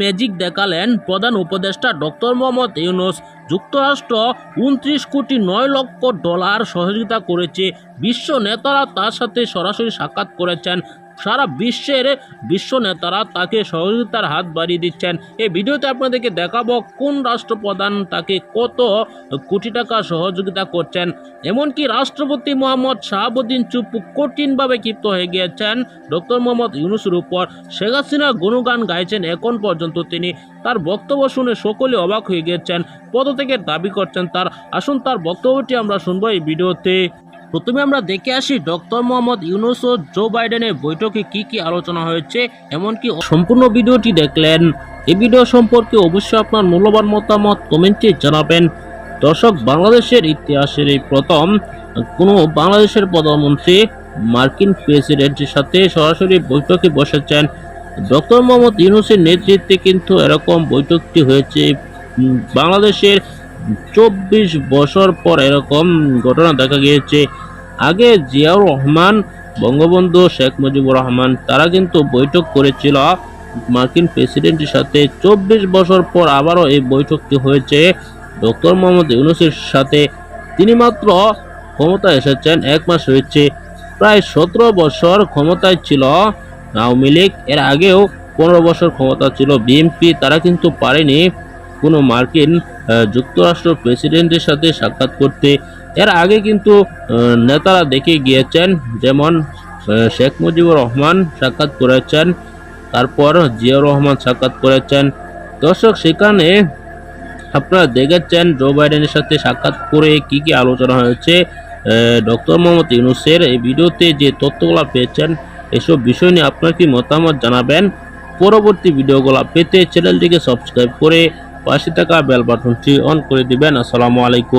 Magic দেখালেন প্রধান উপদেষ্টা ডক্টর মোহাম্মদ ইউনুস। যুক্তরাষ্ট্র উনত্রিশ কোটি নয় লক্ষ ডলার সহযোগিতা করেছে। বিশ্ব নেতারা তার সাথে সরাসরি সাক্ষাৎ করেছেন। সারা বিশ্বের বিশ্ব নেতারা তাকে সহযোগিতার হাত বাড়িয়ে দিচ্ছেন। এই ভিডিওতে আপনাদেরকে দেখাবো কোন রাষ্ট্রপ্রধান তাকে কত কোটি টাকা সহযোগিতা করছেন। এমনকি রাষ্ট্রপতি মোহাম্মদ শাহাবুদ্দিন চুপ্পু কঠিনভাবে ক্ষিপ্ত হয়ে গিয়েছেন ডক্টর মোহাম্মদ ইউনুসের উপর। শেখ হাসিনা গুণগান গাইছেন এখন পর্যন্ত তিনি। তার বক্তব্য শুনে সকলে অবাক হয়ে গিয়েছেন, পদত্যাগের দাবি করছেন তার। আসুন তার বক্তব্যটি আমরা শুনব এই ভিডিওতে। প্রথমে আমরা দেখে আসি ডক্টর মোহাম্মদ ইউনুস ও জো বাইডেনের বৈঠকে কি কি আলোচনা হয়েছে, এমনকি সম্পূর্ণ ভিডিওটি দেখলেন। এই ভিডিও সম্পর্কে অবশ্যই আপনার মূল্যবান মতামত কমেন্টে জানাবেন। দর্শক, বাংলাদেশের ইতিহাসের এই প্রথম, কোনো বাংলাদেশের প্রধানমন্ত্রী মার্কিন প্রেসিডেন্টের সাথে সরাসরি বৈঠকে বসেছেন। ডক্টর মোহাম্মদ ইউনুসের নেতৃত্বে কিন্তু এরকম বৈঠকটি হয়েছে। বাংলাদেশের চব্বিশ বছর পর এরকম ঘটনা দেখা গিয়েছে। আগে জিয়াউর রহমান, বঙ্গবন্ধু শেখ মুজিবুর রহমান, তারা কিন্তু বৈঠক করেছিল। মার্কিন প্রেসিডেন্টের সাথে চব্বিশ বছর পর আবারও এই বৈঠকটি হয়েছে। ডক্টর মোহাম্মদ ইউনুসের সাথে তিনি মাত্র ক্ষমতায় এসেছেন, এক মাস হয়েছে। প্রায় সতেরো বছর ক্ষমতায় ছিল আওয়ামী লীগ। এর আগেও পনেরো বছর ক্ষমতা ছিল বিএনপি, তারা কিন্তু পারেনি। কোনো মার্কিন যুক্তরাষ্ট্র প্রেসিডেন্টের সাথে সাক্ষাৎ করতে। এর আগে কিন্তু নেতারা দেখে গিয়েছেন, যেমন শেখ মুজিবুর রহমান সাক্ষাৎ করেছেন, তারপর জিয়াউর রহমান সাক্ষাৎ করেছেন। দর্শক, সেখানে আপনারা দেখেছেন, জো বাইডেনের সাথে সাক্ষাৎ করে কি কি আলোচনা হয়েছে। ডক্টর মোহাম্মদ ইউনুসের এই ভিডিওতে যে তথ্যগুলো পেয়েছেন, এসব বিষয় নিয়ে আপনার কি মতামত জানাবেন? পরবর্তী ভিডিওগুলো পেতে চ্যানেলটিকে সাবস্ক্রাইব করে পাশে থাকা বেল বাটনটি অন করে দিবেন। আসসালামু আলাইকুম।